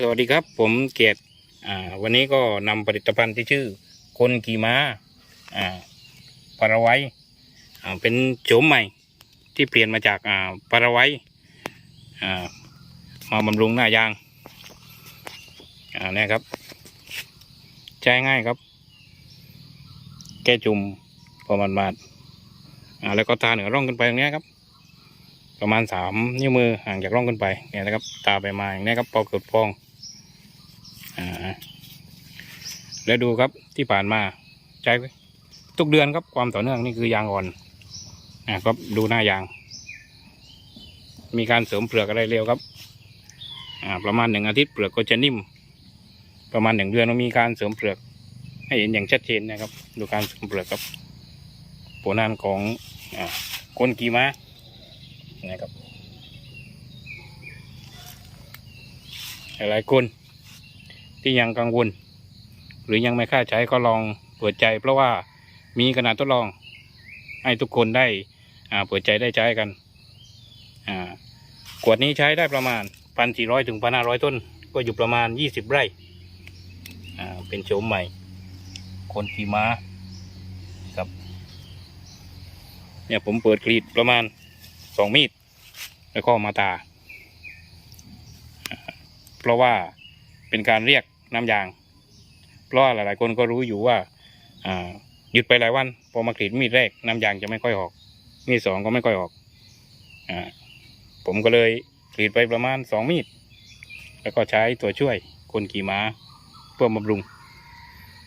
สวัสดีครับ ผมเกียรติวันนี้ก็นำผลิตภัณฑ์ที่ชื่อ คนกี่ม้าอ่าปาราไว้เป็นโฉมใหม่ที่เปลี่ยนมาจากอ่าปาราไว้อ่ามาบำรุงหน้ายางอ่านี่ครับใช้ง่ายครับ แก้จุ่มพอมันมาดๆอ่าแล้วก็ทาเหนือร่องขึ้นไปตรงนี้ครับประมาณสามนิ้วมือห่างจากร่องขึ้นไปเนี่ยนะครับ ตาไปมาอย่างนี้ครับพอเกิดฟอง อ่าแล้วดูครับที่ผ่านมาใช้ทุกเดือนครับความต่อเนื่องนี่คือยางอ่อนนะครับดูหน้ายาง มีการเสริมเปลือกอะไรเร็วครับอ่าประมาณหนึ่งอาทิตย์เปลือกก็จะนิ่ม ประมาณหนึ่งเดือนมีการเสริมเปลือก ให้เห็นอย่างชัดเจนนะครับ ดูการเสริมเปลือกครับผลงานของอ่าคนกีมานะครับหลายๆคน ที่ยังกังวล หรือยังไม่กล้าใช้ก็ลองเปิดใจ เพราะว่ามีขนาดทดลอง ให้ทุกคนได้เปิดใจได้ใช้กันขวดนี้ใช้ได้ประมาณพันสี่ร้อยถึงพันห้าร้อยต้น ก็อยู่ประมาณยี่สิบไร่เป็นโฉมใหม่ คนขี่ม้าครับเนี่ยผมเปิดกรีดประมาณสองมีด แล้วก็มาตา เพราะว่าเป็นการเรียก น้ำยาง เพราะว่าหลายๆ คนก็รู้อยู่ว่าอหยุดไปหลายวันพอมากรีดมีดแรกน้ำยางจะไม่ค่อยออก มีดสองก็ไม่ค่อยออกอผมก็เลยกรีดไปประมาณสองมีด แล้วก็ใช้ตัวช่วยคนขี่ม้าเพื่อบำรุง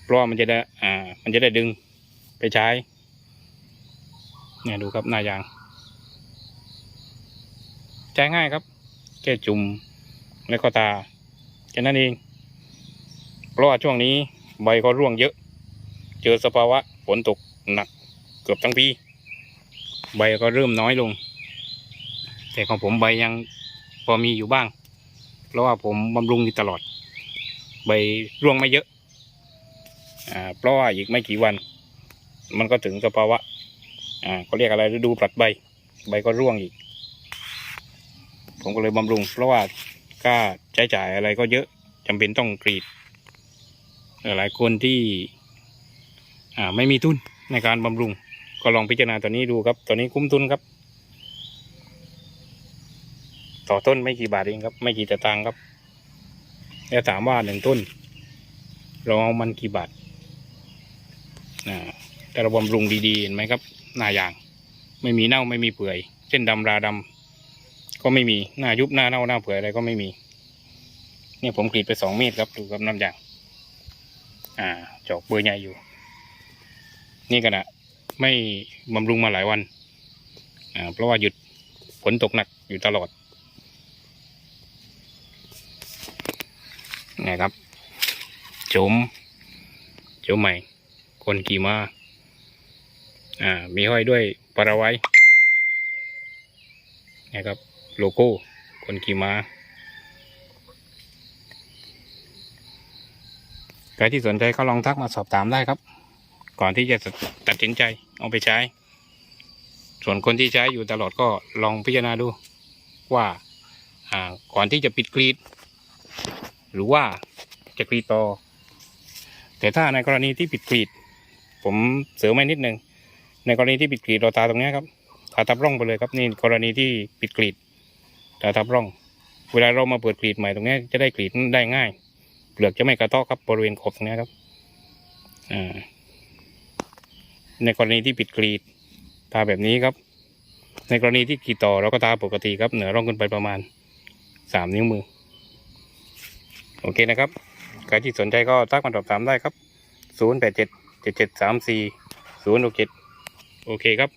เพราะมันจะได้อ่ามันจะได้ดึงไปใช้ เนี่ยดูครับหน้ายาง ใช้ง่ายครับแค่จุ่มแล้วก็ตาแค่นั้นเอง เพราะว่าช่วงนี้ใบก็ร่วงเยอะ เจอสภาวะฝนตกหนักเกือบทั้งปี ใบก็เริ่มน้อยลง แต่ของผมใบยังพอมีอยู่บ้าง เพราะว่าผมบำรุงอยู่ตลอด ใบร่วงไม่เยอะอ่าเพราะว่าอีกไม่กี่วัน มันก็ถึงสภาวะอ่าเขาเรียกอะไรฤดูผลัดใบ ใบก็ร่วงอีก ผมก็เลยบำรุง เพราะว่าค่าใช้จ่ายอะไรก็เยอะจำเป็นต้องกรีด หลายคนที่อ่าไม่มีทุนในการบำรุง ก็ลองพิจารณาตัวนี้ดูครับ ตัวนี้คุ้มทุนครับ ต่อต้นไม่กี่บาทเองครับ ไม่กี่ตะตังครับ แล้วถามว่าหนึ่งต้น เราเอามันกี่บาทอ่าแต่เราบำรุงดีๆเห็นไหมครับ หน้ายาง ไม่มีเน่าไม่มีเปื่อย เส้นดำราดำก็ไม่มี หน้ายุบหน้าเน่าหน้าเปื่อยอะไรก็ไม่มี เนี่ยผมกรีดไปสองเมตรครับดูกับน้ำยาง อ่าจอกเบอร์ใหญ่อยู่ นี่ขณะไม่บำรุงมาหลายวันอ่าเพราะว่าหยุดฝนตกหนักอยู่ตลอดนี่ครับโจมโจมใหม่ คนกี่มาอ่ามีห้อยด้วยปาราไว้นะครับโลโก้คนขี่ม้า ใครที่สนใจก็ลองทักมาสอบถามได้ครับ ก่อนที่จะตัดสินใจเอาไปใช้ ส่วนคนที่ใช้อยู่ตลอดก็ลองพิจารณาดูว่าก่อนที่จะปิดกรีด หรือว่าจะกรีดต่อ แต่ถ้าในกรณีที่ปิดกรีด ผมเสริมไว้นิดนึงในกรณีที่ปิดกรีดเราตาตรงนี้ครับตาทับร่องไปเลยครับนี่กรณีที่ปิดกรีดตาทับร่อง เวลาเรามาเปิดกรีดใหม่ตรงนี้จะได้กรีดได้ง่าย ปลือกจะไม่กระเทาะครับบริเวณขอบตรงนี้ครับในกรณีที่ปิดกรีดตาแบบนี้ครับ ในกรณีที่กรีดต่อเราก็ตาปกติครับ เหนือร่องขึ้นไปประมาณสามนิ้วมือ โอเคนะครับใครที่สนใจก็ทักมาสอบถามได้ครับศูนย์แปดเจ็ดเจ็ดเจ็ดสามสี่ศูนย์หกเจ็ดโอเคครับ